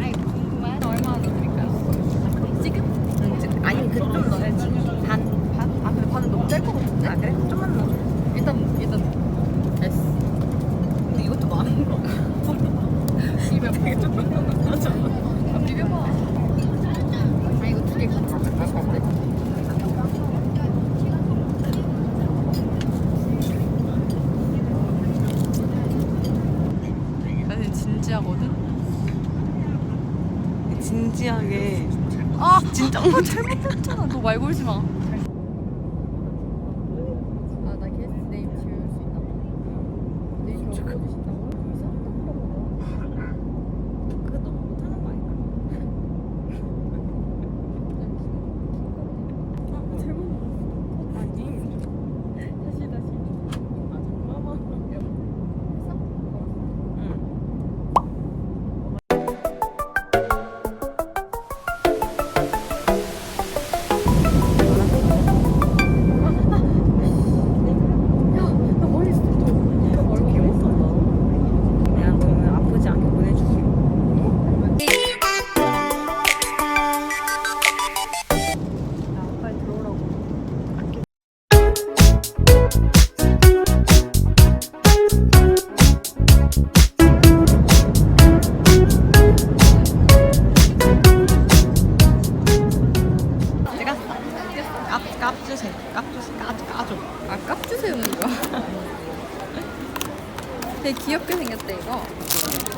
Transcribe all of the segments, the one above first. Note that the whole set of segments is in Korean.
아이 궁금해. 얼마나 넣어드릴까요? 지금? 그좀. 반. 반? 아 근데 반은 너무 짤것 같은데? 아 그래? 좀만 넣어. 일단 일단 됐어. 근데 이것도 많은 거. 비벼. 되게 조금 넣어잖아. 아 비벼봐. 아 이거 두 개 같이 넣을까? 나는 진지하거든? 진지하게. 아! 진짜. 어, 잘못했잖아. 너 말 걸지 마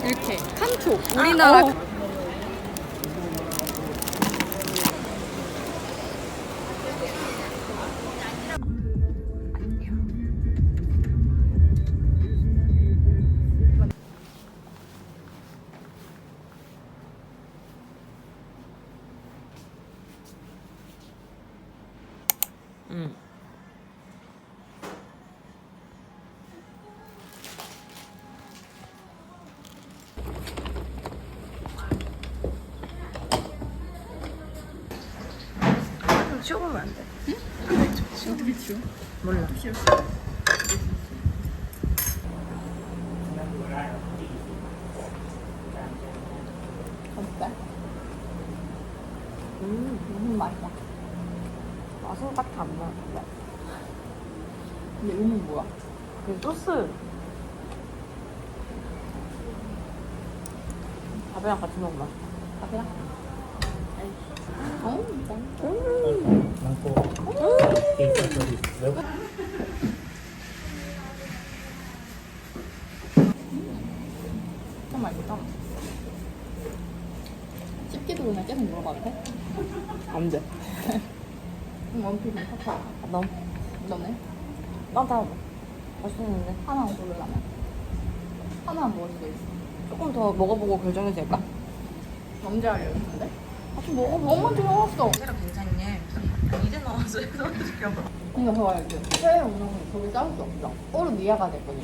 이렇게 칸초. 우리나라. 어. 치워보면 안 돼? 어떻게 치워? 몰라. 소스. 밥이랑 같이 먹으면 맛있다. 밥이랑? 어. 씹기도 그냥 계속 물어봐도 돼? 안 돼. 그럼 원피스 사파. 너무. 너네? 난다 맛있는데. 하나 고르려면? 하나 먹을 수도 있어. 조금 더 먹어보고 결정해도 될까? 언제 알려줬는데? 아, 좀 먹어보고. 엄마 들어왔어. 새로 괜찮네. 이제 나와서 시켜봐. 이거 봐야지. 해외 오는 거기 싸울 수 없어. 오로 미아가 됐거든.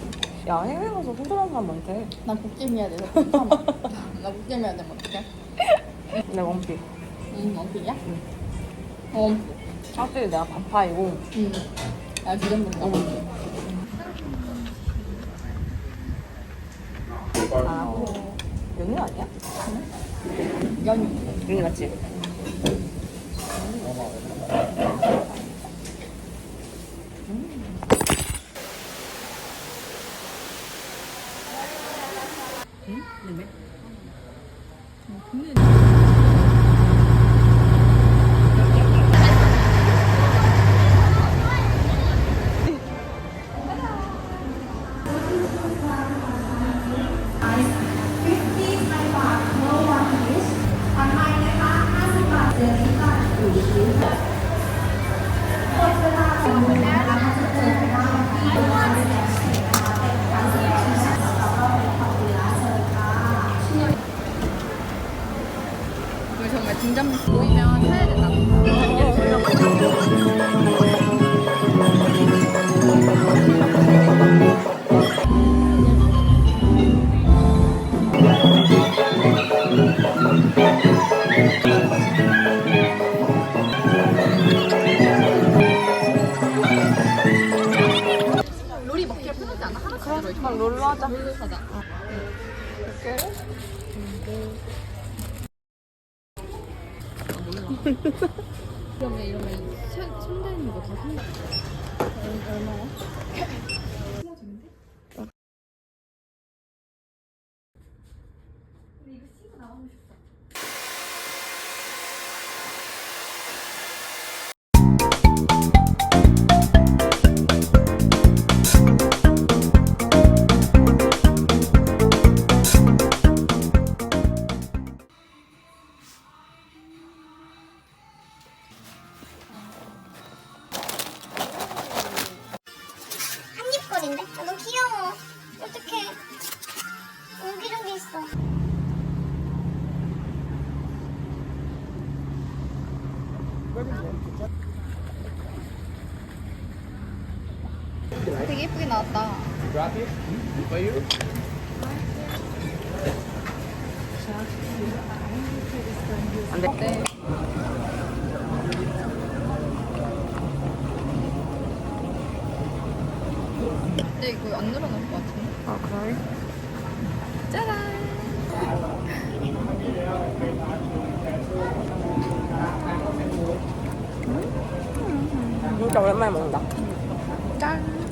야, 해외 가서 손절하는 사람 많대. 난 복제미야 돼서 괜찮아. 나 복제미야 되면 어떡해? 내 원피. 응, 원피야? 응. 어, 원피. 확실히 내가 반파이고. 응. 야, 지금 본다. 아, 연유 아니야? 연 여기 맞지? 응? 근데 왜? 어, 근데 우리 정말 진정 보이면 사야 된다. 하자. 롤러 사자. 이렇게. 그러면 이러면 손- 손대 있는 거다 산다. 얼마야? 한입거리인데? 되게 예쁘게 나왔다. 안 돼. 네. 근데 이거 안 늘어날 것 같은데? 아 그래? 진짜 오랜만에 먹는다. 짠.